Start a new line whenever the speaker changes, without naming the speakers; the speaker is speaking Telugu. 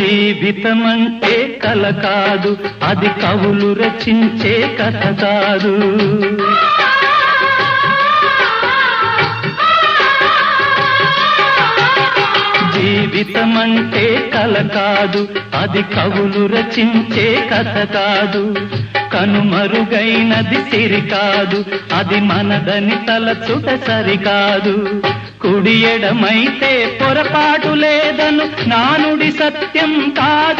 జీవితమంటే కల కాదు అది కవులు రచించే కథ కాదు. జీవితమంటే కల కాదు అది కవులు రచించే కథ కాదు. కనుమరుగైనది సిరి కాదు అది మనదని తలచుట సరికాదు కుడి ఎడమైతే పొరపాటు లేదను నానుడి సత్యం కాదు.